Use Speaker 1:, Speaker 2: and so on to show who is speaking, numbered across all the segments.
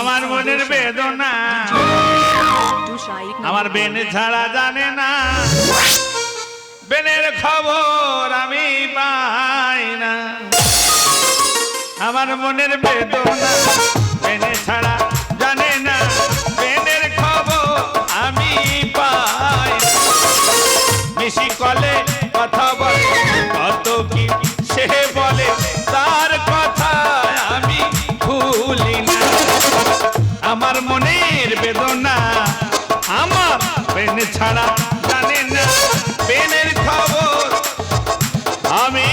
Speaker 1: আমার মনের বেদনা। আমার বেন ছাড়া জানে না। বেনের খবর আমি পাই না। আমার মনের বেদনা, বেনে ছাড়া ছাড়া জানে না বেনের খবর আমি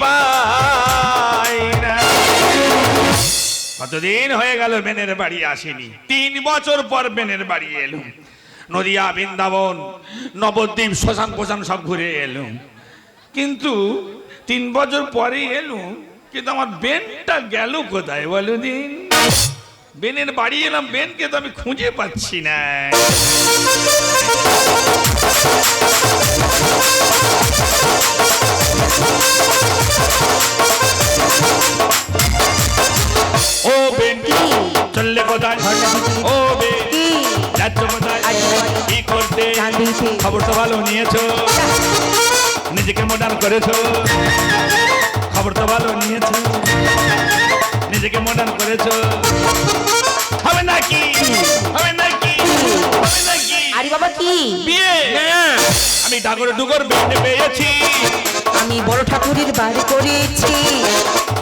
Speaker 1: পাই কতদিন হয়ে গেল বেনের বাড়ি আসেনি, তিন বছর পর বেনের বাড়ি এলুম নদিয়া, বৃন্দাবন, নবদ্বীপ, শ্মশান পোশান সব ঘুরে এলুম কিন্তু তিন বছর পরে এলুম কিন্তু আমার বেনটা গেল কোথায় বলো দিন বেনের বাড়ি এলাম বেনকে তো আমি খুঁজে পাচ্ছি না। ও বেন চললে কোথায়? ও বেন যাচ্ছ কোথায়? কি করতে? খবর তো ভালো নিয়েছো। নিজেকে মডার্ন করেছ। খবর তো ভালো নিয়েছো। নিজেকে মডার্ন করেছ। হবে নাকি? হবে নাকি? হবে নাকি?
Speaker 2: আরে বাবা কি?
Speaker 1: বিয়ে? আমি ডাগর ডুগর বেঁধে পেয়েছি।
Speaker 2: আমি বড় ঠাকুরের বাড়ি করেছি।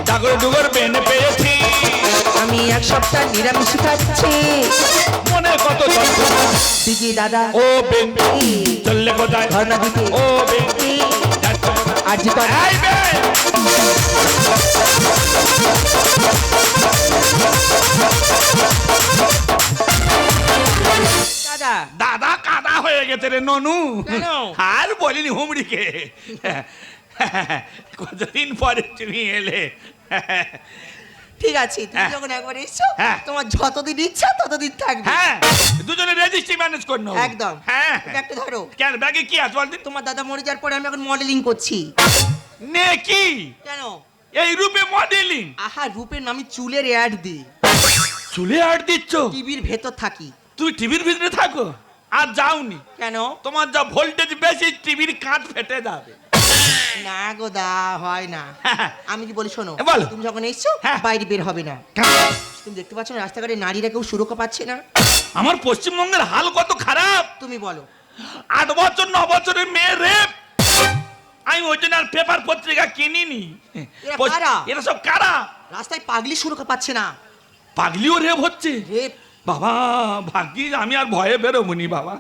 Speaker 1: ডাগর ডুগর বেঁধে পেয়েছি।
Speaker 2: আমি এক সপ্তাহ নিরামিষ খাচ্ছি।
Speaker 1: মনে কত যন্ত্রণা।
Speaker 2: দিদি দাদা
Speaker 1: ও বেন চললে কোথায় ও বেন
Speaker 2: কি
Speaker 1: যাচ্ছ কোথায়?
Speaker 2: আর জি কর দাদা।
Speaker 1: দাদা কাদা হয়ে গেছে রে ননু। আর বলিনি হুমড়িকে। কতদিন পরে তুমি এলে?
Speaker 2: ঠিক আছে তুমি
Speaker 1: হ্যাঁ।
Speaker 2: যখন একবার এসছো
Speaker 1: হ্যাঁ।
Speaker 2: তোমার যতদিন ইচ্ছা ততদিন থাকবে।
Speaker 1: হ্যাঁ দুজনে রেজিস্ট্রি ম্যানেজ করে নেব
Speaker 2: একদম।
Speaker 1: হ্যাঁ।
Speaker 2: একটু ধরো।
Speaker 1: কেন ব্যাগে কি আছে বলদিন
Speaker 2: তোমার দাদা মরে যাওয়ার পরে আমি এখন মডেলিং করছি।
Speaker 1: নে কি?
Speaker 2: কেন?
Speaker 1: এই রূপে মডেলিং
Speaker 2: আহা রূপের নামে চুলের অ্যাড দিই।
Speaker 1: চুলে অ্যাড দিচ্ছ?
Speaker 2: টিভির ভেতর থাকি।
Speaker 1: তুই টিভির ভিতরে থাকো আর যাওনি।
Speaker 2: কেন?
Speaker 1: তোমার যা ভোল্টেজ বেশি টিভির কাঁচ ফেটে যাবে।
Speaker 2: না গো দা হয় না। আমি কি বলি শোনো
Speaker 1: বলো।
Speaker 2: তুমি যখন এসছো
Speaker 1: হ্যাঁ।
Speaker 2: বাইরে বের হবে না। তুমি দেখতে পাচ্ছ না রাস্তাঘাটে নারীরা কেউ সুরক্ষা পাচ্ছে না?
Speaker 1: আমার পশ্চিমবঙ্গের হাল কত খারাপ?
Speaker 2: তুমি বলো।
Speaker 1: আট বছর ন বছরের মেয়ে রেপ আমি ওই জন্য আর পেপার পত্রিকা কিনিনি।
Speaker 2: এরা
Speaker 1: সব কারা?
Speaker 2: রাস্তায় পাগলি সুরক্ষা পাচ্ছে না।
Speaker 1: পাগলিও রেপ হচ্ছে?
Speaker 2: রেপ
Speaker 1: বাবা ভাগ্যি আমি আর ভয়ে বেরোবনি বাবা।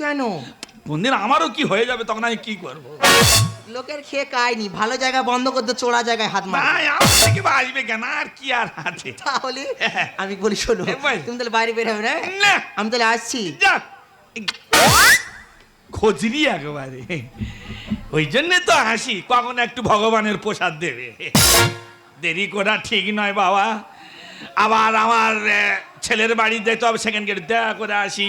Speaker 2: কেন?
Speaker 1: কোনদিন আমারও কি হয়ে যাবে তখন আমি কি করব?
Speaker 2: লোকের খেয়ে কায়নি ভালো জায়গা বন্ধ করতে চোরা জায়গায় হাত মার।
Speaker 1: থেকে আসবে কেন? আর কি আর আছে?
Speaker 2: তাহলে আমি বলি শোনো তুমি তাহলে বাইরে বের হবে না
Speaker 1: না।
Speaker 2: আমি তাহলে আসছি।
Speaker 1: খোঁজরি একেবারে। ওই জন্যে তো হাসি কখন একটু ভগবানের প্রসাদ দেবে। দেরি করা ঠিক নয় বাবা। আবার আমার ছেলের বাড়ি যেতে হবে সেকেন্ড গেট দেখা করে আসি।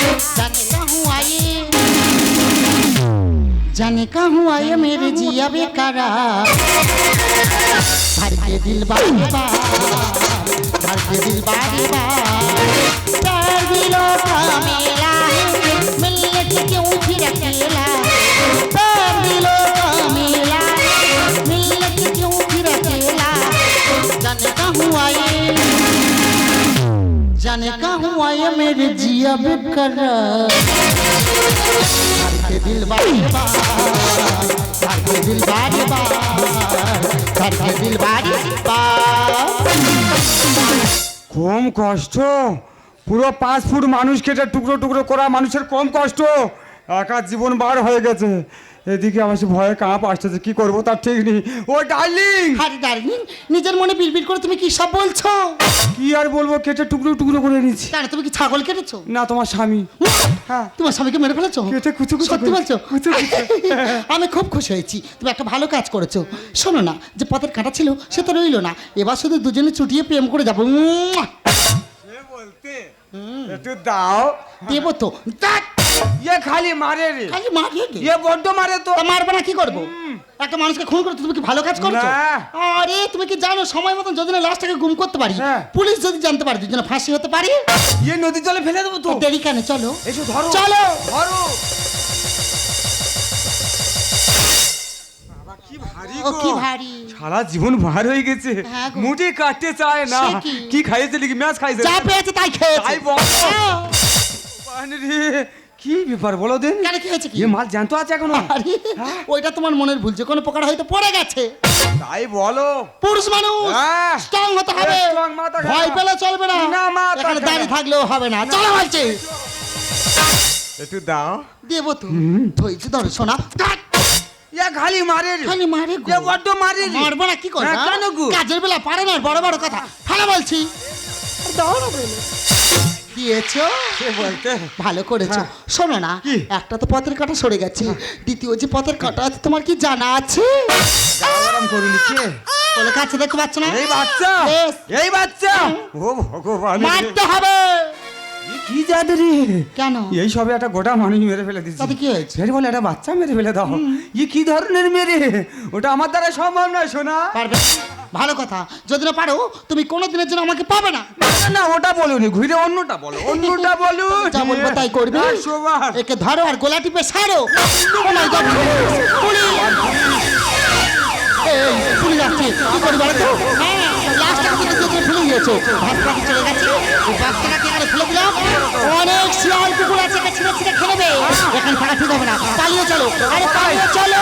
Speaker 3: जाने कहूँ आए? जाने कहूँ आए मेरे जिया बेकारा? भर के दिल बारी बा भर के दिल बारी बा। शेर दिलों का मेला है, मिलने की क्यों फिर अकेला? जाने कहूँ आए मेरे जिया बेकरार के दिल बारी बार घर के दिल बारी बार घर के दिल बारी बार
Speaker 4: কম কষ্ট পুরো পাঁচ ফুট মানুষ কেটে টুকরো টুকরো করা মানুষের কম কষ্ট একা জীবন বার হয়ে গেছে এদিকে আমার সে ভয়ে কাঁপ আসতেছে কি করব তার ঠিক নেই। ও ডার্লিং!
Speaker 3: আরে ডার্লিং নিজের মনে বিড়বিড় করে তুমি কি সব বলছো?
Speaker 4: কি আর বলব কেটে টুকরো টুকরো করে নিচ্ছি
Speaker 3: কেন তুমি কি ছাগল কেটেছো?
Speaker 4: না তোমার স্বামী। হ্যাঁ।
Speaker 3: তোমার স্বামীকে মেরে ফেলেছো?
Speaker 4: কেটে কুচু কুচু
Speaker 3: সত্যি বলছো?
Speaker 4: কুচু কুচু।
Speaker 3: আমি খুব খুশি হয়েছি। তুমি একটা ভালো কাজ করেছ। শোনো না যে পথের কাঁটা ছিল সে তো রইল না। এবার শুধু দুজনে চুটিয়ে প্রেম করে যাব। মুয়া!
Speaker 4: একটু দাও।
Speaker 3: দেবো তো। ধ্যাৎ,
Speaker 4: ইয়ে খালি মারে রে
Speaker 3: খালি মারিয়ে দে।
Speaker 4: ইয়ে বড্ড মারে তো
Speaker 3: মারবে না কি করব একটা মানুষকে খুন করতে তুমি কি ভালো কাজ করছ। আরে তুমি কি জানো সময় মতন যদি না লাশটাকে গুম করতে পারি
Speaker 4: হ্যাঁ।
Speaker 3: পুলিশ যদি জানতে পারে দুজনে ফাঁসি হতে পারে?
Speaker 4: ইয়ে নদী জলে ফেলে দেবো তো
Speaker 3: দেরি কেন চলো
Speaker 4: এসো ধরো
Speaker 3: চলো
Speaker 4: ধরো কি ভারী সারা জীবন ভার হয়ে গেছে মুটে কাটতে চায় না
Speaker 3: কি?
Speaker 4: খাইয়েছে নাকি ম্যাচ খাইছে
Speaker 3: যা পেয়েছে তাই খেয়েছে
Speaker 4: তাই বলো।
Speaker 3: হ্যাঁ।
Speaker 4: কি ব্যাপার বলো দিন?
Speaker 3: কেন কি হয়েছে কি?
Speaker 4: মাল জ্যান্ত আছে এখনও।
Speaker 3: আরে ওইটা তোমার মনের ভুল যে কোনো প্রকার হয়তো পড়ে গেছে।
Speaker 4: তাই বলো।
Speaker 3: পুরুষ মানুষ
Speaker 4: হ্যাঁ।
Speaker 3: স্ট্রং হতে হবে।
Speaker 4: Strong, মাথা খারাপ।
Speaker 3: ভয় পেলে চলবে না।
Speaker 4: না, মাথা
Speaker 3: এখানে
Speaker 4: খারাপ।
Speaker 3: দাঁড়িয়ে থাকলেও হবে না। চলো বলছি।
Speaker 4: একটু দাও।
Speaker 3: দেবো তো। ধৈর্য ধরো শোনা
Speaker 4: ইয়া খালি মারে রে।
Speaker 3: খালি মারে গো।
Speaker 4: ইয়ে বড্ড মারে রে।
Speaker 3: মারবো না কি করব?
Speaker 4: হ্যাঁ, কেন গো?
Speaker 3: কাজের বেলা পারে না বড় বড় কথা। ভালো বলছি। দাও না বলে। দিয়েছ?
Speaker 4: সে বলতে?
Speaker 3: ভালো করেছ। শোনো না? একটা তো পথের কাটা সরে গেছে। দ্বিতীয় যে পথের কাটা আছে তোমার কি জানা আছে? বলে কাছে দেখতে পাচ্ছ না?
Speaker 4: এই বাচ্চা. এই বাচ্চা! ও ভগবান।
Speaker 3: মারতে হবে!
Speaker 4: কি জাদু রে?
Speaker 3: কেন?
Speaker 4: এই সবে একটা গোটা মানুষ মেরে ফেলে দিচ্ছে
Speaker 3: তাতে কি হয়েছে?
Speaker 4: ফের বলে একটা বাচ্চা মেরে ফেলে দাও। ই কি ধরনের মেরে? ওটা আমার দ্বারা সম্ভব নয় শোনা
Speaker 3: পারবে ভালো কথা যদি না পারো তুমি কোনো দিনের জন্য আমাকে পাবে না
Speaker 4: না, ওটা বলুনি ঘুরে অন্যটা বলো অন্যটা বলো
Speaker 3: যা বলব তাই করবে। একে ধরো আর গোলা টিপে সারো my God, পুলিশ! এই, পুলিশ আসছে। কি করবি বলো তো? হ্যাঁ, ফেলে দিয়েছ। ভাতটাকে চলে গেছে। এই ফেলে দিলাম। অনেক শিয়াল কুকুর আছে একে ছিঁড়ে ছিঁড়ে খেয়ে নেবে। এখানে থাকা ঠিক হবে না পালিয়ে চলো আরে পালিয়ে চলো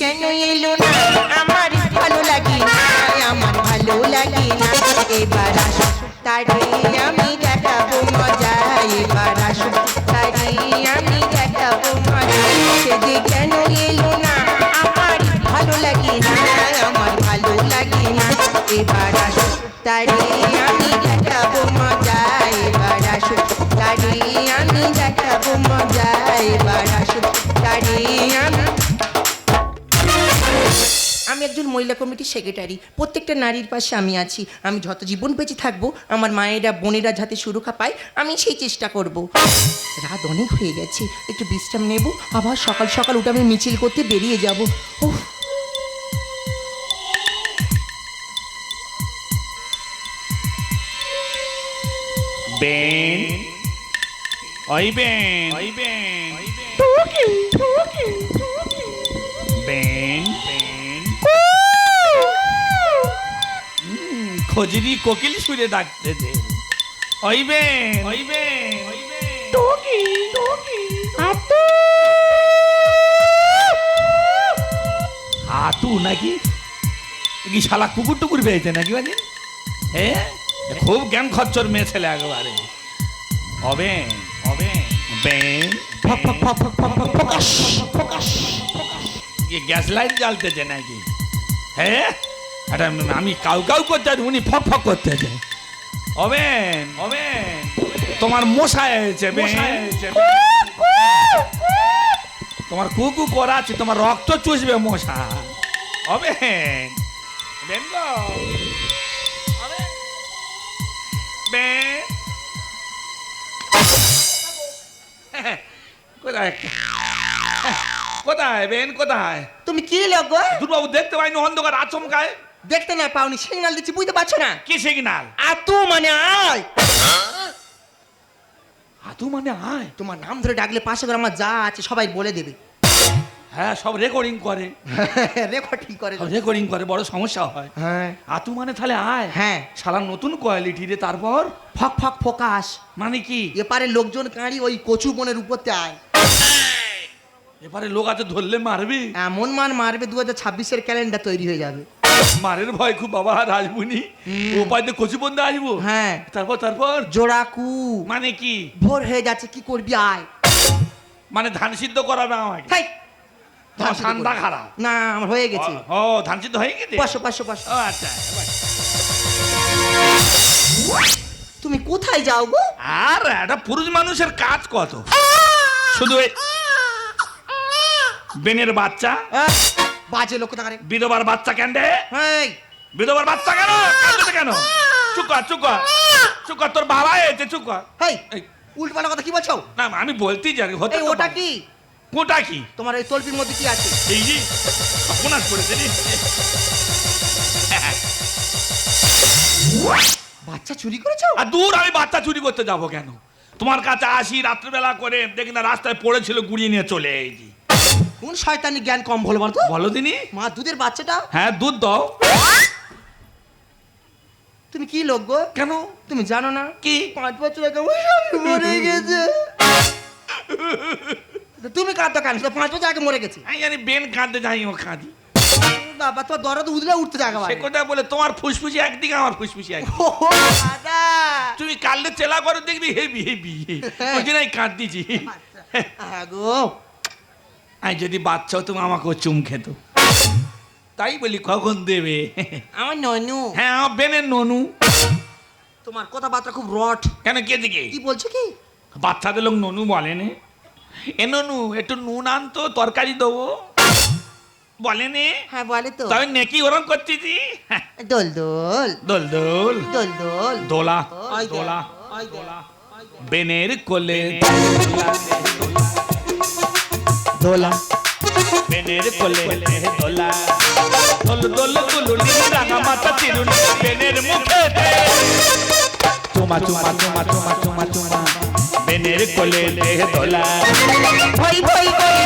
Speaker 2: কেন এলো না? আমার ভালো লাগে না, আমার ভালো লাগে না। এবার আসো তারে আমি আমি একজন মহিলা কমিটির সেক্রেটারি, প্রত্যেকটা নারীর পাশে আমি আছি, আমি যত জীবন বেঁচে থাকব, আমার মায়েরা, বোনেরা যাতে সুরক্ষা পায়, আমি সেই চেষ্টা করব। রাত অনেক হয়ে গেছে, একটু বিশ্রাম নেব, আবার সকাল সকাল উঠে আমি মিছিল করতে বেরিয়ে যাব। উফ
Speaker 1: বেন ওই বেন ওই বেন বেন বেন হুম, খজরি কোকিল সুরে ডাকতে দে। ওই বেন ওই বেন ওই বেন টুকি টুকি হাতু নাকি? এ কি শালা কুকুর টুকুর পেয়েছে নাকি বাজে হ্যাঁ? খুব জ্ঞান খরচর মেয়ে ছেলে একেবারে। হবে হবে। গ্যাস লাইট জ্বালতেছে নাকি? হ্যাঁ আমি কাউ কাউ করতে উনি ফক ফক করতেছে হবেন হবেন তোমার মশা হয়েছে তোমার কুকু করা আছে তোমার রক্ত চুষবে মশা হবে। বেন কোথায়? কোথায় বেন কোথায়?
Speaker 2: তুমি কি লোক
Speaker 1: দুর্বাবু দেখতে পাইনি অন্ধকার আচমকায়।
Speaker 2: দেখতে না পাওনি সিগনাল দিচ্ছি বুঝতে পারছ না?
Speaker 1: কি সিগনাল
Speaker 2: আর তু মানে আয়।
Speaker 1: হাতু মানে আয়?
Speaker 2: তোমার নাম ধরে ডাকলে পাশে করে আমার যা আছে সবাই বলে দেবে।
Speaker 1: হ্যাঁ সব রেকর্ডিং করে।
Speaker 2: রেকর্ডিং করে
Speaker 1: রেকর্ডিং করে বড় সমস্যা হয়।
Speaker 2: হ্যাঁ।
Speaker 1: আতু মানে তাহলে আয়।
Speaker 2: হ্যাঁ।
Speaker 1: শালা নতুন কোয়ালিটি রে তারপর?
Speaker 2: ফক ফক ফোকাস।
Speaker 1: মানে কি?
Speaker 2: এপারে লোকজন কাঁড়ি ওই কচু বনের উপরতে আয়।
Speaker 1: এবারে লোক আছে ধরলে মারবি।
Speaker 2: এমন মান মারবে দু হাজার ছাব্বিশের ক্যালেন্ডার তৈরি হয়ে যাবে।
Speaker 1: মারের ভয় খুব বাবা আর আসব নি ও পাইতে কচু বন্ধে আসব।
Speaker 2: হ্যাঁ।
Speaker 1: তারপর তারপর?
Speaker 2: জোড়াকু।
Speaker 1: মানে কি?
Speaker 2: ভোর হয়ে যাচ্ছে কি করবি আয়।
Speaker 1: মানে ধান সিদ্ধ করাবে আমাকে
Speaker 2: হাই
Speaker 1: তোমার ঠান্ডা খারাপ।
Speaker 2: না আমার হয়ে গেছে।
Speaker 1: ও ধান সিদ্ধ হয়ে গেছে?
Speaker 2: পাঁচশো পাঁচশো পাঁচশো
Speaker 1: ও আচ্ছা।
Speaker 2: তুমি কোথায় যাও গো?
Speaker 1: আর একটা পুরুষ মানুষের কাজ কত? শুধু এই বেনের বাচ্চা?
Speaker 2: বাজে লোক কোথাকারে?
Speaker 1: বিধবার বাচ্চা কেন রে? বিধবার বাচ্চা কেন? কাঁদছে কেন? কর চুপ কর। তোর বাবা এসে চুপ কর।
Speaker 2: হেই উল্টো কথা কি বলছো?
Speaker 1: না আমি বলতেই জানি
Speaker 2: ওটা কি?
Speaker 1: ওটা কি?
Speaker 2: তোমার এই তলপির মধ্যে কি আছে?
Speaker 1: এই যে সর্বনাশ করেছে রে
Speaker 2: বাচ্চা চুরি করেছ?
Speaker 1: আর দূর আমি বাচ্চা চুরি করতে যাব কেন? তোমার কাছে আসি রাত্রিবেলা করে দেখি না রাস্তায় পড়েছিল গুড়িয়ে নিয়ে চলে এসেছি।
Speaker 2: কোন শয়তানি জ্ঞান কম বলো বলতো
Speaker 1: বলো দিনি।
Speaker 2: মা দুধের বাচ্চাটা?
Speaker 1: হ্যাঁ দুধ দাও।
Speaker 2: তুমি কি লোক গো?
Speaker 1: কেন?
Speaker 2: তুমি জানো না?
Speaker 1: কি?
Speaker 2: পাঁচ বছর আগে মরে গেছে। তুমি কাঁদতো কেন? সে পাঁচ বছর আগে মরে গেছে।
Speaker 1: আমি জানি বেন কাঁদতে যাই ও কাঁদি।
Speaker 2: বাবা তোমার দরদ উদলে উঠতে জায়গা
Speaker 1: সে কথা বলে তোমার ফুসফুসি একদিকে আমার ফুসফুসি একদিকে।
Speaker 2: দাদা
Speaker 1: তুমি কাললে চেলা করে দেখবি হেবি হেবি ওই জন্য আমি কাঁদিছি
Speaker 2: আগো
Speaker 1: আমি যদি বাচ্চাও তুমি আমাকেও চুম খেত। তাই বলি কখন দেবে?
Speaker 2: আমার ননু।
Speaker 1: হ্যাঁ আমার বেনের ননু।
Speaker 2: তোমার কথাবার্তা খুব রট।
Speaker 1: কেন কে দিকে?
Speaker 2: কি বলছো কি?
Speaker 1: বাচ্চাদের লোক ননু বলেনে এ ননু একটু নুন আনতো তরকারি দেবো। বলেনে?
Speaker 2: হ্যাঁ বলে তো।
Speaker 1: তবে নেকি ওরম করতেছি
Speaker 2: দোল দোল।
Speaker 1: দোল দোল।
Speaker 2: দোল দোল।
Speaker 1: দোলা দোলা। দোলা বেনের কোলে
Speaker 2: দোলা
Speaker 1: বেনের কোলে দোলা। দোল। দোল। দুলুনি রাঙা মাথা চিরুনি বেনের মুখে চুমা চুমা চুমা চুমা চুমা চুমা। বেনের কোলে দোলা
Speaker 2: ভই ভই করে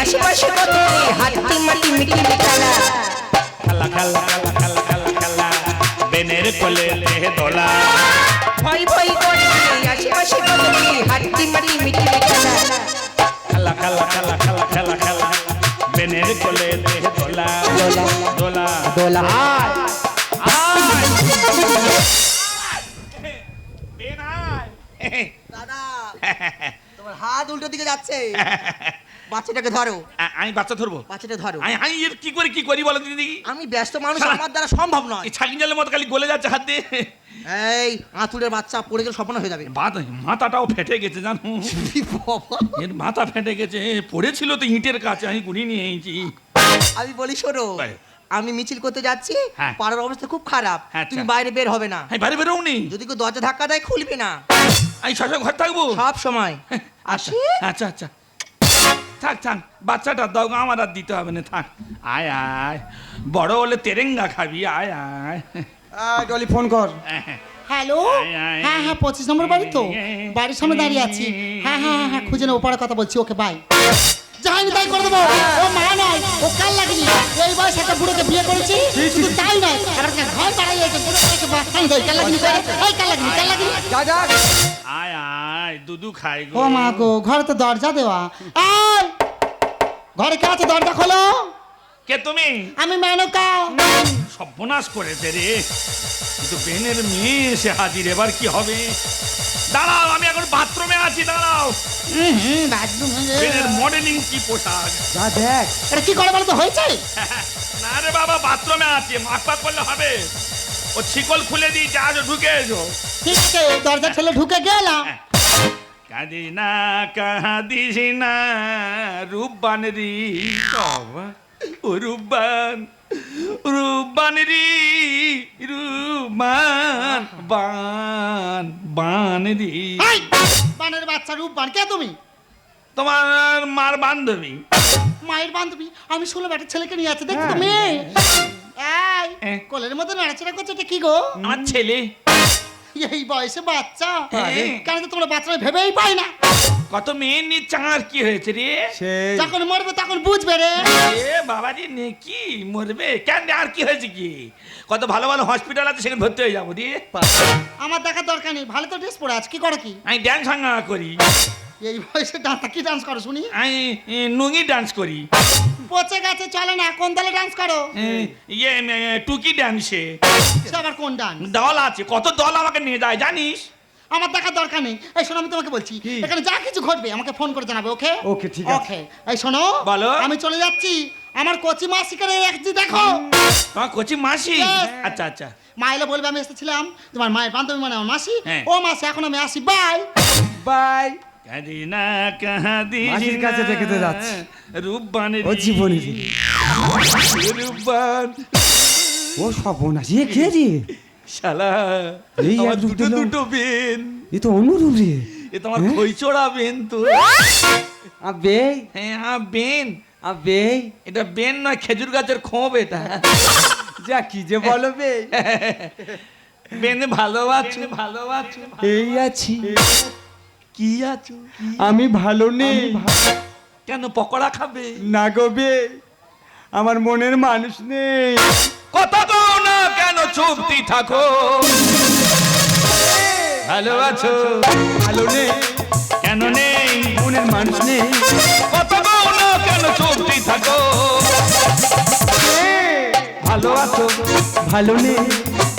Speaker 2: আশেপাশে কত হাতি মাটি মিটি খেলা
Speaker 1: খালা খালা খালা খালা খালা খালা বেনের কোলে দোলা
Speaker 2: ভই ভই করে আশেপাশে কত হাতি মাটি মিটি খেলা
Speaker 1: খালা খালা খালা খালা খালা খালা বেনের কোলে দোলা দোলা
Speaker 2: দোলা দিকে যাচ্ছে। বাচ্চাটাকে ধরো।
Speaker 1: আমি বাচ্চা ধরবো?
Speaker 2: বাচ্চাটা ধরো।
Speaker 1: আমি আমি এর কি করে কি করি বলো দিদি?
Speaker 2: আমি ব্যস্ত মানুষ আমার দ্বারা সম্ভব নয়।
Speaker 1: এই ছাগি মতো খালি গলে যাচ্ছে হাত দিয়ে।
Speaker 2: এই আঁতুড়ের বাচ্চা পড়ে গেলে স্বপ্ন হয়ে যাবে।
Speaker 1: মাথা মাথাটাও ফেটে গেছে জানো। এর মাথা ফেটে গেছে। পড়েছিল তো ইটের কাছে আমি গুনি নিয়ে
Speaker 2: আমি বলি শোনো। আমি মিছিল করতে যাচ্ছি
Speaker 1: হ্যাঁ।
Speaker 2: পাড়ার অবস্থা খুব খারাপ।
Speaker 1: হ্যাঁ,
Speaker 2: তুমি
Speaker 1: আচ্ছা।
Speaker 2: বাইরে বের হবে না।
Speaker 1: আমি বাড়ি বেরোও নি।
Speaker 2: যদি কেউ দরজা ধাক্কা দেয় খুলবে না।
Speaker 1: আমি সবসময় ঘর থাকব?
Speaker 2: সব সময়।
Speaker 1: আচ্ছা।
Speaker 2: আসি?
Speaker 1: আচ্ছা আচ্ছা। থাক থাক বাচ্চাটা দাও গো, আমার আর দিতে হবে না থাক। আয় আয়। বড় হলে তেরেঙ্গা খাবি আয় আয়।
Speaker 4: আয়, ডলি ফোন কর।
Speaker 3: হ্যালো?
Speaker 1: আয়, আয়।
Speaker 3: হ্যাঁ হ্যাঁ পঁচিশ নম্বর বাড়ি তো। বাড়ির সামনে দাঁড়িয়ে আছি। হ্যাঁ হ্যাঁ হ্যাঁ, হ্যাঁ খুঁজে নেব পরে কথা বলছি। Okay bye. আমি তাই করে দেবো। ও মা নয় ও কাল লাগেনি। এই বয়স একটা বুড়োকে বিয়ে করেছি শুধু তাই নয় আমার কাছে ঘর বুড়ো কাছে বাস্তান দেয় কাল লাগেনি করে এই কাল লাগেনি কাল লাগেনি।
Speaker 1: আয় আয় দুদু খাই গো।
Speaker 3: ও মা গো ঘরে তো দরজা দেওয়া। আয়! ঘরে কে আছে দরজা খোলো।
Speaker 1: কে তুমি?
Speaker 3: আমি মেনকা।
Speaker 1: সর্বনাশ করেছে রে। কিন্তু বেনের মেয়ে এসে হাজির এবার কি হবে? দাঁড়াও আমি এখন বাথরুমে আছি দাঁড়াও। বেনের মডেলিং কি পোশাক?
Speaker 4: যা দেখ।
Speaker 3: এটা কি করে বলো তো হয়েছে?
Speaker 1: না রে বাবা বাথরুমে আছি মাকপাক করলে হবে। ও শিকল খুলে দিই যা ঢুকে এসো।
Speaker 3: ঠিক আছে দরজা ঠেলে ঢুকে গেলাম।
Speaker 1: কাঁদিস না কাঁদিস না রূপবান রি বাবা। ও রূপবান রূপবান রি রূপবান বান বান রি
Speaker 3: বানের বাচ্চা রূপ বান কে তুমি?
Speaker 1: তোমার মার বান্ধবী।
Speaker 3: মায়ের বান্ধবী? আমি শুনলাম একটা ছেলেকে নিয়ে আছে দেখছ তুমি? এই
Speaker 1: এ।
Speaker 3: কোলের মধ্যে নাড়াচাড়া করছ এটা কি গো?
Speaker 1: আমার ছেলে।
Speaker 3: এই বয়সে বাচ্চা?
Speaker 1: আরে।
Speaker 3: কেন তো তোমরা বাচ্চারা ভেবেই পাই না?
Speaker 1: কত মেয়ে নিয়ে চাঁর কি হয়েছে রে?
Speaker 3: যখন মরবে তখন বুঝবে রে।
Speaker 1: এ বাবাজি নে কি মরবে? কেন রে, আর কি হয়েছে কি? কত ভালো ভালো হসপিটাল আছে সেখানে ভর্তি হয়ে যাব দিয়ে
Speaker 3: আমার দেখার দরকার নেই ভালো তো ড্রেস পরে আছে কি করো কি?
Speaker 1: আমি ড্যান্স হাঙ্গা করি।
Speaker 3: এই বয়সে ডান্সটা কি ডান্স করো শুনি?
Speaker 1: আমি নুঙ্গি ডান্স করি।
Speaker 3: পচে গেছে চলে না কোন দলে ডান্স করো?
Speaker 1: ইয়ে টুকি ড্যান্সে
Speaker 3: সে আবার কোন ডান্স
Speaker 1: দল আছে কত দল আমাকে নিয়ে যায় জানিস?
Speaker 3: আমার দেখার দরকার নেই। এই শোনো আমি তোমাকে বলছি এখানে যা কিছু ঘটবে আমাকে ফোন করে জানাবে ওকে
Speaker 4: Okay, ঠিক আছে।
Speaker 3: ওকে এই শোনো
Speaker 1: বলো।
Speaker 3: আমি চলে যাচ্ছি। আমার কচি মাসিকে একটি দেখো।
Speaker 1: তোমার কচি মাসি? আচ্ছা আচ্ছা।
Speaker 3: মা এলে বলবে আমি এসেছিলাম। তোমার মায়ের বান্ধবী মানে আমার মাসি।
Speaker 1: হ্যাঁ।
Speaker 3: ও মাসি এখন আমি আসি বাই
Speaker 4: বাই মাসির কাছে রেখে তো যাচ্ছি।
Speaker 1: রূপবানের
Speaker 4: ও জীবনে
Speaker 1: রূপবান।
Speaker 4: ও সর্বনাশ। এ কে রে?
Speaker 1: শালা
Speaker 4: এই এক
Speaker 1: দুটো দুটো বেন।
Speaker 4: এ তো অনুরূপ রে।
Speaker 1: এ তোমার
Speaker 4: হ্যাঁ?
Speaker 1: খইচড়া বেন তো।
Speaker 4: আবে।
Speaker 1: হ্যাঁ হ্যাঁ বেন।
Speaker 4: আবে।
Speaker 1: এটা বেন নয় খেজুর গাছের খোপ এটা।
Speaker 4: যা কি যে বলো বে।
Speaker 1: বেন ভালো আছো ভালো আছো।
Speaker 4: এই আছি।
Speaker 1: কি আছো
Speaker 4: আমি ভালো নেই।
Speaker 1: কেন পকোড়া খাবে?
Speaker 4: না গো বে আমার মনের মানুষ নেই।
Speaker 1: কথা কও না কেন চুপতি থাকো? ভালো আছো?
Speaker 4: ভালো নেই।
Speaker 1: কেন নেই?
Speaker 4: মনের মানুষ নেই।
Speaker 1: কথা কও না কেন চুপতি থাকো? ভালো আছো?
Speaker 4: ভালো নেই।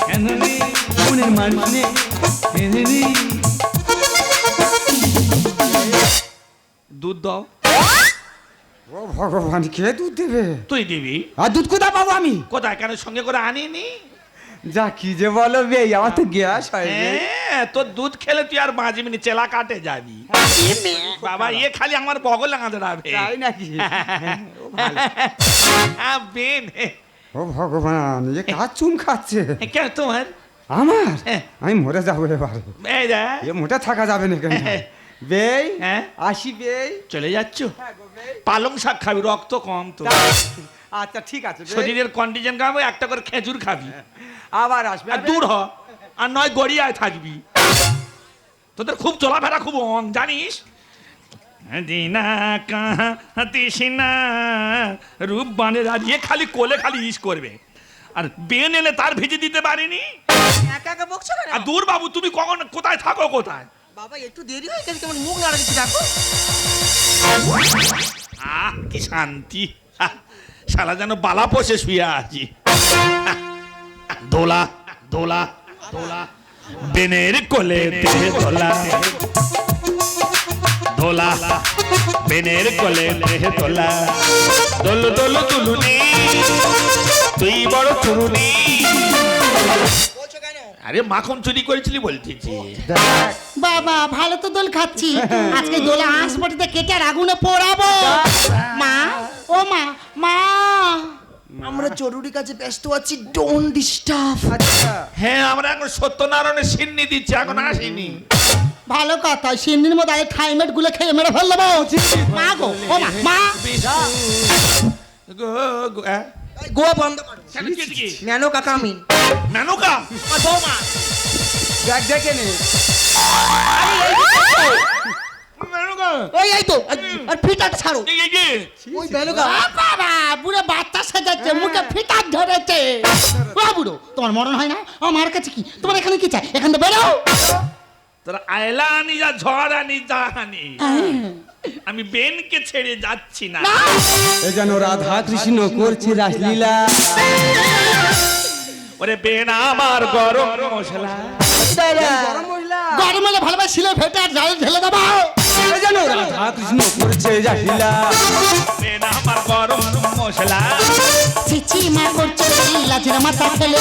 Speaker 1: কেন নেই?
Speaker 4: মনের মানুষ নেই।
Speaker 1: দুধ দাও।
Speaker 4: ও ভগবান কে দুধ দেবে?
Speaker 1: তুই দিবি।
Speaker 4: আর দুধ কোথা পাবো আমি?
Speaker 1: কোথায়? কেন সঙ্গে করে আনিনি?
Speaker 4: যা কি যে বলো বে আমার তো গ্যাস হয়।
Speaker 1: হ্যাঁ তোর দুধ খেলে তুই আর বাঁচবি না চেলা কাটে যাবি। বাবা এ খালি আমার বগল লাগাতে রাখবে
Speaker 4: তাই নাকি?
Speaker 1: বেন।
Speaker 4: ও ভগবান এ কাজ চুন খাচ্ছে?
Speaker 1: কেন তোমার?
Speaker 4: আমার?
Speaker 1: হ্যাঁ।
Speaker 4: আমি মরে যাব এবার। এ মোটা থাকা যাবে না কেন? বেই
Speaker 1: হ্যাঁ?
Speaker 4: আসি বেই।
Speaker 1: চলে যাচ্ছ? পালং শাক খাবি রক্ত কম তো।
Speaker 4: আচ্ছা ঠিক আছে
Speaker 1: শরীরের কন্ডিশন খাব একটা করে খেজুর খাবি।
Speaker 4: আবার আসবে।
Speaker 1: আর দূর হ আর নয় গড়িয়ায় থাকবি। তোদের খুব চলাফেরা খুব অং জানিস? দিনা রূপ বানে রাজিয়ে খালি কোলে খালি ইস করবে। আর বেন এলে তার ভেজে দিতে পারিনি?
Speaker 5: একা একা বকছো কেন?
Speaker 1: আর দূর বাবু তুমি কখন কোথায় থাকো কোথায়?
Speaker 5: বাবা একটু দেরি হয়ে গেছে কেমন মুখ দিচ্ছি দেখো।
Speaker 1: আহ কি শান্তি। শালা যেন বালা পোষে শুয়ে আছি। দোলা দোলা দোলা। বেনের কোলে দোলা। দোলা বেনের কোলে দোলা। দোল দোল তুলুনি তুই বড় তরুণী আরে মাখন চুরি করেছিলি বলতেছি
Speaker 3: বাবা ভালো তো দোল খাচ্ছি। আজকে দোলে আসবাটিতে কেটে আর আগুনে পোড়াবো। মা ও মা মা।
Speaker 5: আমরা জরুরি কাজে ব্যস্ত আছি ডোন্ট ডিস্টার্ব
Speaker 4: আচ্ছা।
Speaker 1: হ্যাঁ আমরা এখন সত্যনারায়ণের সিন্নি দিচ্ছি এখন আসিনি।
Speaker 3: ভালো কথা সিন্দির মধ্যে আগে থাইমেটগুলো খেয়ে মেরে ফেল দেবো মা গো ও মা মা।
Speaker 1: গো- গো- হ্যাঁ?
Speaker 5: গোয়া বন্ধ করো।
Speaker 1: কেন কি হয়েছে কি?
Speaker 5: ন্যানো কাকা আমিন
Speaker 1: মেনকা
Speaker 5: বৌমা।
Speaker 4: দেখ দেখে নে
Speaker 1: মেনকা
Speaker 5: ওই এই তো আর- আর ফিটাটা ছাড়ো।
Speaker 1: এই এই যে
Speaker 5: ওই মেনকা
Speaker 3: আ বাবা বুড়ো বাচ্চা সাজাচ্ছে মুখে ফিটার ধরেছে। ও বুড়ো তোমার মরণ হয় না? আমার কাছে কি? তোমার এখানে কি চাই? এখান থেকে বেরো।
Speaker 1: তোরা আয়লা আনি যা ঝড় আনি যা আনি আমি বেনকে ছেড়ে যাচ্ছি না।
Speaker 4: এ যেন রাধা কৃষ্ণ করছে রাসলীলা।
Speaker 1: ওরে বেন আমার গরম মশলা।
Speaker 5: গরম মশলা।
Speaker 3: গরম মশলা ভালোভাবে শিলে ফেটে আর জল ঢেলে দেবো।
Speaker 4: যেন রাধা কৃষ্ণ করছে রাসলীলা
Speaker 1: বেন আমার গরম মশলা।
Speaker 3: ছিচি মা করছে লাজের মাথা খেলে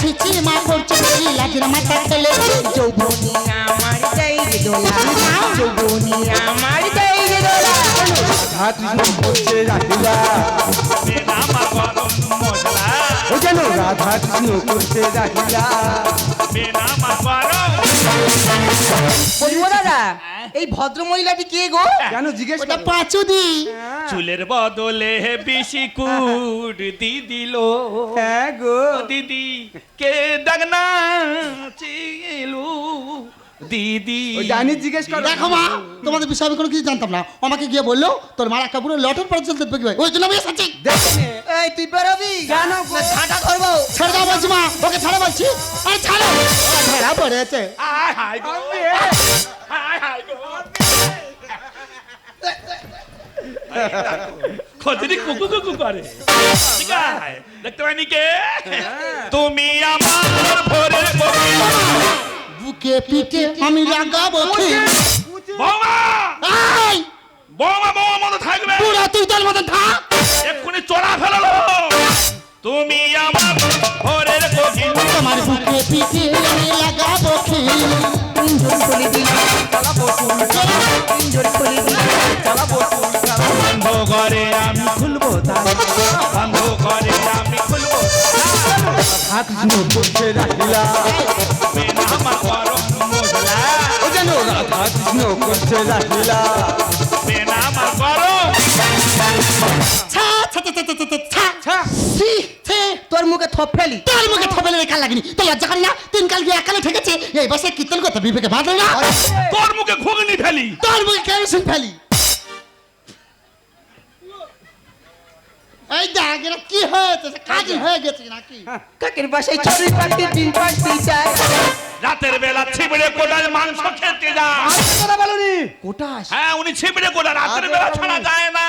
Speaker 3: ছিচি মা করছে লাজের মাথা খেলে
Speaker 2: যৌবনী আমার চাই রে দোলা। যৌবনী আমার চাই রে দোলা।
Speaker 4: রাধা কৃষ্ণ করছে রাসলীলা
Speaker 1: বেন আমার গরম মশলা।
Speaker 4: ও যেন রাধা কৃষ্ণ
Speaker 5: বলব দাদা এই ভদ্র মহিলাটি কে গো?
Speaker 4: কেন জিজ্ঞেস
Speaker 3: ওটা
Speaker 4: করো?
Speaker 3: পাঁচুদি।
Speaker 1: চুলের বদলে বেশি কুট দি দিল।
Speaker 4: হ্যাঁ গো।
Speaker 1: দিদি কে ডাকনা চিলু? দিদি।
Speaker 4: ডাইনি জিজ্ঞেস করো।
Speaker 3: দেখো মা তোমাদের বিষয়ে আমি কোনো কিছু জানতাম না। ও আমাকে গিয়ে বলল তোর মারা কাপড়ে লটর পর্যন্ত দেখবে। ওই জন্য আমি এসেছি।
Speaker 5: এই তুই বেরোবি?
Speaker 4: কেন
Speaker 5: ছাটা ধরবো
Speaker 3: ছেড়ে দাও বলছি মা ওকে ছাড়া বলছি। আরে ছাড়ো। ও ধরা পড়েছে।
Speaker 1: হায় হায় গো। হায় হায় গো। খজরি কুকু কুকু করে। দেখতে পাইনি কে? তুমি আমার।
Speaker 3: বুকে পিঠে আমি লাগাবো
Speaker 1: বৌমা!
Speaker 3: এই
Speaker 1: বৌমা বৌমা মতো থাকবে।
Speaker 3: পুরা তুই তোর থাক
Speaker 1: এক্ষুনি চড়া ফেলালো তুমি আমার ভোরের কোকিল।
Speaker 3: তোমার বুকে পিঠে আমি লাগাবো ঠিক।
Speaker 2: ইঞ্জন খুলে দিল ইঞ্জন খুলে দিল
Speaker 1: বন্ধ করে আমি খুলবো দ্বার। বন্ধ করে আমি খুলবো
Speaker 4: হাত রাখিলা। করছে
Speaker 3: ছি ছি
Speaker 2: তোর মুখে থপ ফেলি
Speaker 3: তোর মুখে থপেলে রেখা লাগেনি তো লজ্জা করি না তিন কাল গিয়ে একালে ঠেকেছে। এই বসে কীর্তন করতে বিবেকে বাঁধে না?
Speaker 1: তোর মুখে ঘুগনি ফেলি
Speaker 3: তোর মুখে কেরোসিন ফেলি। এই দেখ এটা কি হয়েছে? কাজই হয়ে গেছে নাকি?
Speaker 2: কাকের বাসায় চড়ুই পাখি ডিম পাড়তে চায়
Speaker 1: রাতের বেলা ছিবড়ে কোটার মাংস খেতে যায়।
Speaker 4: কথা বলনি।
Speaker 2: কোটাস।
Speaker 1: হ্যাঁ উনি ছিবড়ে কোটা রাতের বেলা ছাড়া যায় না।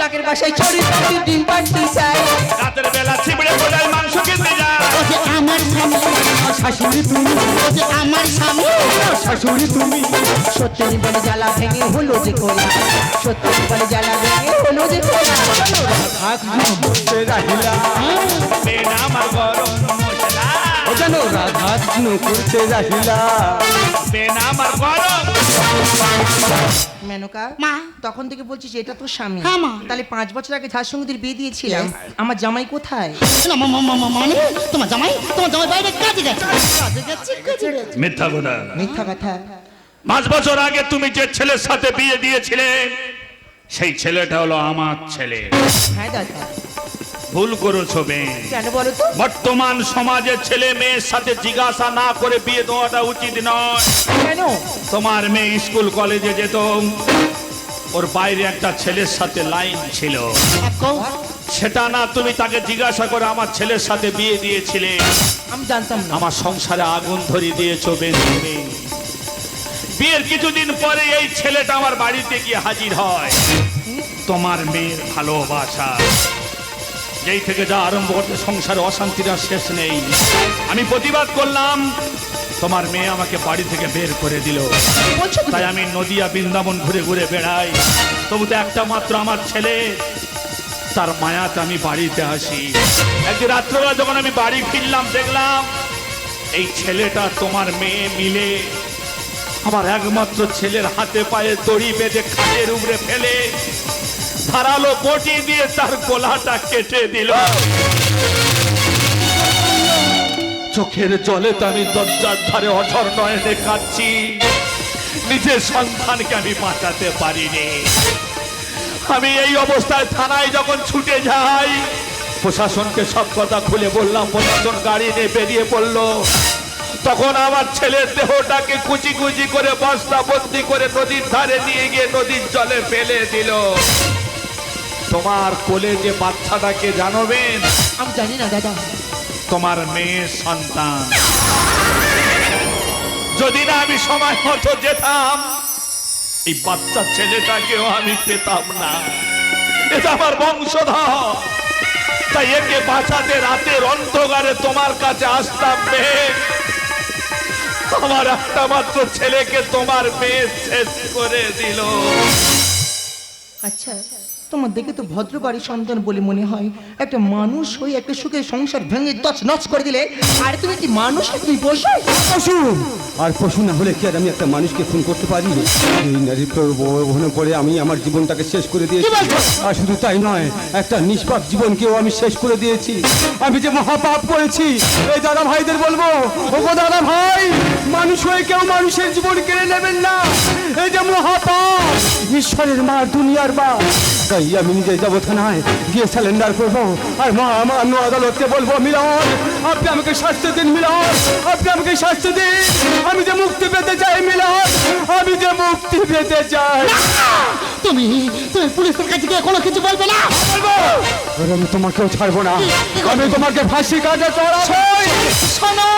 Speaker 2: কাকের বাসায় চড়ুই পাখি ডিম পাড়তে চায়
Speaker 1: রাতের বেলা ছিবড়ে কোটার মাংস খেতে যায়।
Speaker 3: ও আমার স্বামী
Speaker 4: শাশুড়ি তুমি
Speaker 3: ও আমার স্বামী।
Speaker 4: শাশুড়ি তুমি।
Speaker 2: সত্যি বলে জ্বালা ভেঙে হলো যে কোলা সত্যি বলে জ্বালা ভেঙে হলো যে কোলা
Speaker 4: হাত ঝুঁক করছে
Speaker 1: আমার গরম মশলা
Speaker 4: ও যেন রাধা কৃষ্ণ করছে রাখিলা
Speaker 1: বেন আমার গরম
Speaker 2: মেনকা
Speaker 3: মা।
Speaker 2: তখন থেকে বলছিস এটা তোর স্বামী।
Speaker 3: হ্যাঁ, মা।
Speaker 2: তাহলে পাঁচ বছর আগে যার সঙ্গে তোর বিয়ে দিয়েছিলাম। আমার জামাই কোথায়?
Speaker 3: না মা মা মা মা মানে? তোমার জামাই? তোমার জামাই বাইরে কাজে গেছে। কাজে গেছে কাজে গেছে।
Speaker 1: মিথ্যা কথা।
Speaker 2: মিথ্যা কথা।
Speaker 1: পাঁচ বছর আগে তুমি যে ছেলের সাথে বিয়ে দিয়েছিলে সেই ছেলেটা হলো আমার ছেলে।
Speaker 2: হ্যাঁ দাদা।
Speaker 1: ভুল করেছ মেয়ে।
Speaker 2: কেন বলো তো?
Speaker 1: বর্তমান সমাজের ছেলে মেয়ের সাথে জিজ্ঞাসা না করে বিয়ে দেওয়াটা উচিত নয়।
Speaker 2: কেন?
Speaker 1: তোমার মেয়ে স্কুল কলেজে যেত। ওর বাইরে একটা ছেলের সাথে লাইন ছিল। সেটা না তুমি তাকে জিজ্ঞাসা করে আমার ছেলের সাথে বিয়ে দিয়েছিলে।
Speaker 2: আমি জানতাম না।
Speaker 1: আমার সংসারে আগুন ধরিয়ে দিয়েছ বেঞ্জমি বিয়ের কিছুদিন পরে এই ছেলেটা আমার বাড়িতে গিয়ে হাজির হয়। তোমার মেয়ের ভালোবাসা। যেই থেকে যা আরম্ভ করতে সংসারে অশান্তির শেষ নেই। আমি প্রতিবাদ করলাম তোমার মেয়ে আমাকে বাড়ি থেকে বের করে দিল? তাই আমি নদিয়া বৃন্দাবন ঘুরে ঘুরে বেড়াই। তবু তো একটা মাত্র আমার ছেলে তার মায়াতে আমি বাড়িতে আসি। একদিন রাত্রেবেলা যখন আমি বাড়ি ফিরলাম দেখলাম এই ছেলেটা তোমার মেয়ে মিলে আমার একমাত্র ছেলের হাতে পায়ে দড়ি বেঁধে খাটের উপরে ফেলে ধারালো বটি দিয়ে তার গোলাটা কেটে দিল। চোখের জলে তো আমি দরজার ধারে অঝর নয়নে কাঁদছি। নিজের সন্তানকে আমি বাঁচাতে পারিনি। আমি এই অবস্থায় থানায় যখন ছুটে যাই, প্রশাসনকে সব কথা খুলে বললাম, প্রশাসন গাড়ি নিয়ে বেরিয়ে পড়ল। তখন আমার ছেলের দেহটাকে কুচি কুচি করে বস্তা বন্দি করে নদীর ধারে নিয়ে গিয়ে নদীর জলে ফেলে দিল। তোমার কোলে যে বাচ্চাটাকে জানবেন?
Speaker 2: আমি জানি না দাদা।
Speaker 1: তোমার মেয়ের সন্তান। যদি না আমি সময় মতো যেতাম এই বাচ্চা ছেলেটাকেও আমি পেতাম না। এটা আমার বংশধর। তাই একে বাঁচাতে রাতের অন্ধকারে তোমার কাছে আসতাম মেয়ে আমার একটা মাত্র ছেলেকে তোমার মেয়ে শেষ করে দিল।
Speaker 2: আচ্ছা। তোমার দেখে তো ভদ্র বাড়ির সন্তান বলে মনে হয়। একটা মানুষ হয়ে একটা সুখের সংসার ভেঙে দচ নচ করে দিলে। আর তুমি কি মানুষ তুমি বসো
Speaker 4: পশু। আর পশু না হলে কি আর আমি একটা মানুষকে খুন করতে পারি? এই নারী প্রলোভনে পড়ে আমি আমার জীবনটাকে শেষ করে দিয়েছি। আর শুধু তাই নয় একটা নিষ্পাপ জীবনকেও আমি শেষ করে দিয়েছি। আমি যে মহাপাপ করেছি এই দাদা ভাইদের বলব ও গো দাদা ভাই মানুষ হয়ে কেউ মানুষের জীবন কেড়ে নেবেন না। এই যে মহাপাপ ঈশ্বরের মা দুনিয়ার মা তাই আমি নিজে যাব থানায় গিয়ে স্যালেন্ডার করব। আর মা আমার অন্য আদালতকে বলব মিলন আপনি আমাকে শাস্তি দিন মিলন আপনি আমাকে শাস্তি দিন। আমি যে মুক্তি পেতে চাই মিলন আমি যে মুক্তি পেতে চাই।
Speaker 3: তুমি তুমি পুলিশের কাছে গিয়ে কোনো কিছু বলবে না?
Speaker 4: বলব। আর আমি তোমাকেও ছাড়বো না। আমি তোমাকে ফাঁসি কাটে চড়াবো।
Speaker 3: শোনো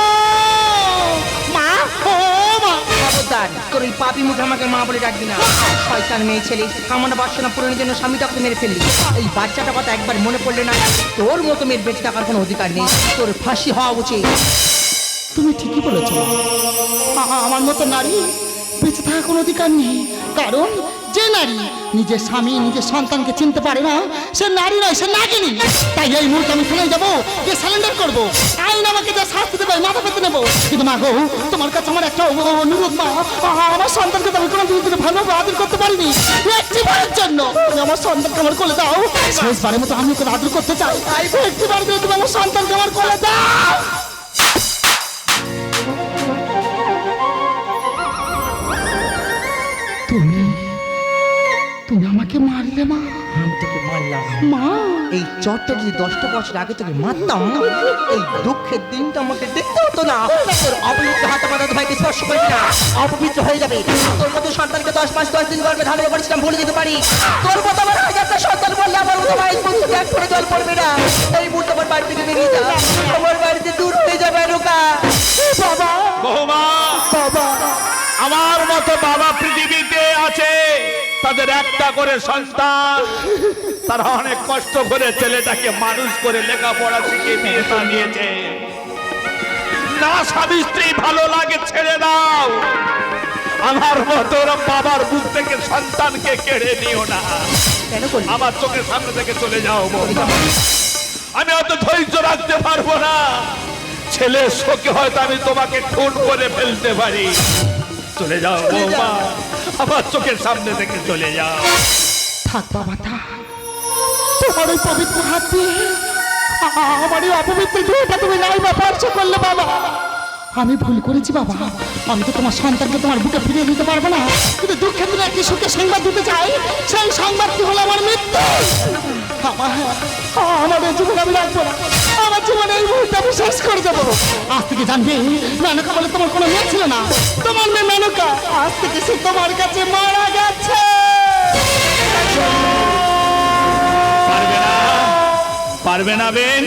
Speaker 3: মা
Speaker 2: খবরদার
Speaker 5: তোর পাপি মুখে আমাকে মা বলে ডাকবি না। শয়তান মেয়ে ছেলে কামনা বাসনা পূরণের জন্য স্বামীটাকে মেরে ফেললি। এই বাচ্চাটা কথা একবার মনে পড়লে না তোর মতো মেয়ের বেঁচে থাকার কোনো অধিকার নেই। তোর ফাঁসি হওয়া উচিত।
Speaker 3: তুমি ঠিকই বলেছ। আমার মতো নারী বেঁচে থাকার কোনো অধিকার নেই। কারণ যে নারী নিজের স্বামী, নিজের সন্তানকে চিনতে পারে না, সে নারী নয়, সে নাগিনী। তাই এই মুহূর্তে আমি থানায় যাব যে স্যালেন্ডার করব। আইন আমাকে যা শাস্তি দেবে মাথা পেতে নেব। কিন্তু মা গো, তোমার কাছে আমার একটা অনুরোধ মা। আমার সন্তানকে তো আমি কোনো দিন থেকে ভালোভাবে আদর করতে পারিনি। একটি বারের জন্য আমার সন্তানকে আমার কোলে দাও। শেষবারের মতো আমি ওকে আদর করতে চাই। একটি বার দিয়ে তুমি আমার সন্তানকে আমার কোলে দাও। তুমি আমাকে মারলে মা।
Speaker 5: আমি তোকে মারলাম।
Speaker 3: মা।
Speaker 5: এই চটটা যদি দশটা বছর আগে তোকে মারতাম এই দুঃখের দিনটা আমাকে দেখতে হতো না। তোর অপবিত্র হাতে পাতা ভাইকে স্পর্শ করবি না। অপবিত্র হয়ে যাবে। তোর মতো সন্তানকে দশ মাস দশ দিন গর্ভে ধারণ করেছিলাম ভুলে যেতে পারি। তোর মতো আমার হাজারটা সন্তান বললে আমার মতো মায়ের বন্ধু এক করে জল পড়বে না। এই মুহূর্তে আমার বাড়ি থেকে বেরিয়ে যা। আমার বাড়িতে দূর হয়ে যাবে রোকা বাবা!
Speaker 1: বৌমা
Speaker 3: বাবা!
Speaker 1: আমার মতো বাবা পৃথিবীতে আছে তাদের একটা করে সন্তান। তারা অনেক কষ্ট করে ছেলেটাকে মানুষ করে লেখাপড়া শিখে বিয়ে নিয়েছে না স্বামী স্ত্রী ভালো লাগে ছেড়ে দাও। আমার মতো বাবার বুক থেকে সন্তানকে কেড়ে নিও না। আমার চোখের সামনে থেকে চলে যাও আমি অত ধৈর্য রাখতে পারব না। ছেলের শোকে হয়তো আমি তোমাকে খুন করে ফেলতে পারি। চলে যাও বৌমা। আমার চোখের সামনে থেকে চলে যাও।
Speaker 3: থাক বাবা, থাক। তোমার ওই পবিত্র হাত দিয়ে আমার এই অপবিত্র দেহটা তুমি নাই বা করলে বাবা। আমি ভুল করেছি বাবা। আমি তো তোমার সন্তানকে তোমার বুকে ফিরিয়ে দিতে পারব না। কিন্তু দুঃখের দিনে একটি সুখে সংবাদ দিতে চাই, সেই সংবাদটি হলো আমার মৃত্যু। আমার আমার এই জীবন আমি রাখব না। আমার জীবন এই মুহূর্তে আমি শেষ করে দেবো। আজ থেকে জানবে মেনকা বলে তোমার কোনো মেয়ে ছিল না। তোমার মেয়ে মেনকা আজ থেকে সে তোমার কাছে মারা গেছে।
Speaker 1: পারবে না পারবে না বেন।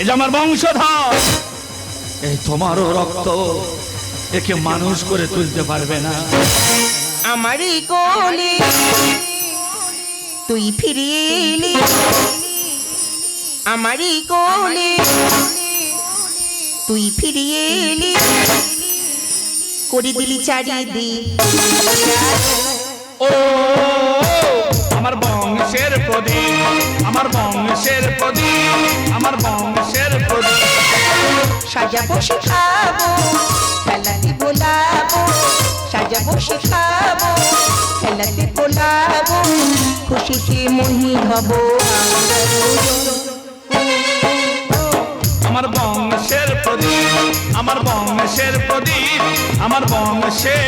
Speaker 1: এই যে আমার বংশধর। এই তোমারও রক্ত একে মানুষ করে তুলতে পারবে না।
Speaker 2: আমারই কোলে। তুই ফিরে এলি আমারই কোলে। তুই ফিরিয়ে এলি করে দিলি চারিদিক।
Speaker 1: ও আমার বংশের প্রদীপ আমার বংশের প্রদীপ আমার বংশের প্রদীপ।
Speaker 2: সাজাবো শেখাবো খেলাতে বোলাবো। সাজাবো, শেখাবো, খেলাতে পোলাবো, খুশিতে মহি হব।
Speaker 1: আমার বংশের প্রদীপ, আমার বংশের প্রদীপ, আমার বংশে।